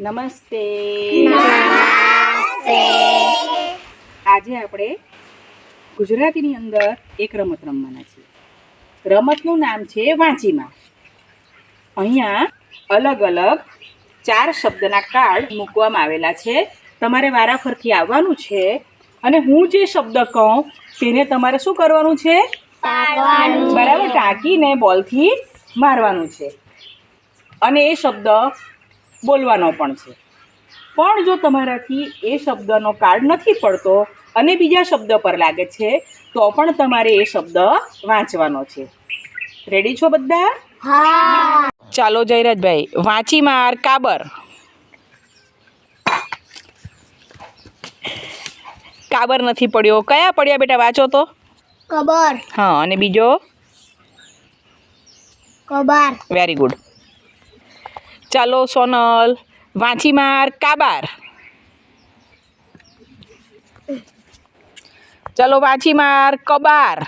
નમસ્તે. આજે આપણે ગુજરાતીની અંદર એક રમત રમવાના છીએ. રમતનું નામ છે વાંચીમાં. અહીંયા અલગ અલગ ચાર શબ્દના કાર્ડ મૂકવામાં આવેલા છે. તમારે વારાફરથી આવવાનું છે અને હું જે શબ્દ કહું તેને તમારે શું કરવાનું છે? બરાબર ટાંકીને બોલથી મારવાનું છે. અને એ શબ્દ બોલવાનો પણ છે. પણ જો તમારાથી એ શબ્દનો કાર્ડ નથી પડતો અને બીજા શબ્દ પર લાગે છે તો પણ તમારે એ શબ્દ વાંચવાનો છે. રેડી છો બધા? હા. ચાલો જયરાજભાઈ વાંચી માર કાબર. કાબર નથી પડ્યો. કયા પડ્યા બેટા વાંચો તો. કબર. હા અને બીજો? કબાર. વેરી ગુડ ચાલો સોનલ વાંચી માર કાબાર. ચાલો વાંચી માર કબાર.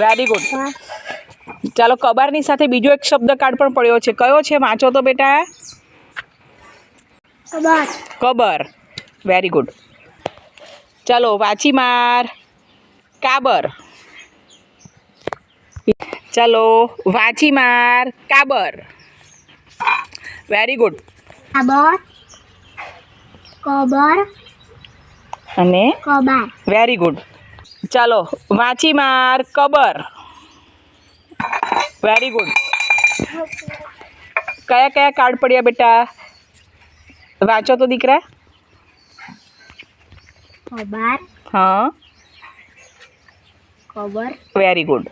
વેરી ગુડ ચાલો કબારની સાથે બીજો એક શબ્દ કાર્ડ પણ પડ્યો છે. કયો છે? વાંચો તો બેટા. કબર. વેરી ગુડ ચાલો વાંચી માર કાબર. ચાલો વાંચી માર કાબર. વેરી ગુડ કાબર કબર અને કબાર. વેરી ગુડ ચાલો વાંચી માર કબર. વેરી ગુડ કયા કયા કાર્ડ પડ્યા બેટા? વાંચો તો દીકરા. કબાર હા. કબર. વેરી ગુડ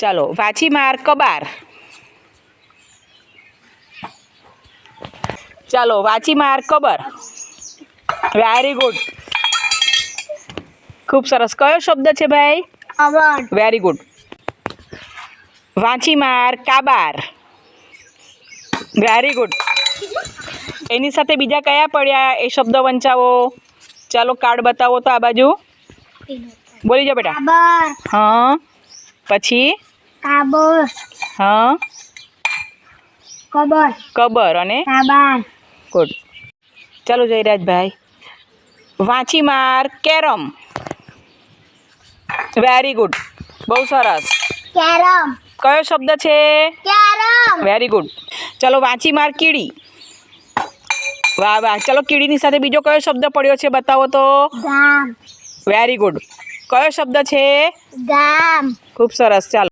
ચાલો વાંચી માર કબાર. ચાલો વાંચી માર કબર. વેરી ગુડ ખૂબ સરસ. કયો શબ્દ છે ભાઈ? વેરી ગુડ વાંચી માર કાબાર. વેરી ગુડ એની સાથે બીજા કયા પડ્યા એ શબ્દ વંચાવો? ચાલો કાર્ડ બતાવો તો આ બાજુ. બોલી જાઓ બેટા. હા. પછી? કાબર હા? કબર. કબર અને? કાબાર ગુડ. ચાલો જયરાજભાઈ. વાંચી માર કેરમ. વેરી ગુડ બહુ સરસ. કેરમ. કયો શબ્દ છે? કેરમ. વેરી ગુડ ચાલો વાંચી માર કીડી. વાહ વાહ. ચાલો કીડીની સાથે બીજો કયો શબ્દ પડ્યો છે બતાવો તો? ગામ. વેરી ગુડ કયો શબ્દ છે? ગામ. ખૂબ સરસ. ચાલો.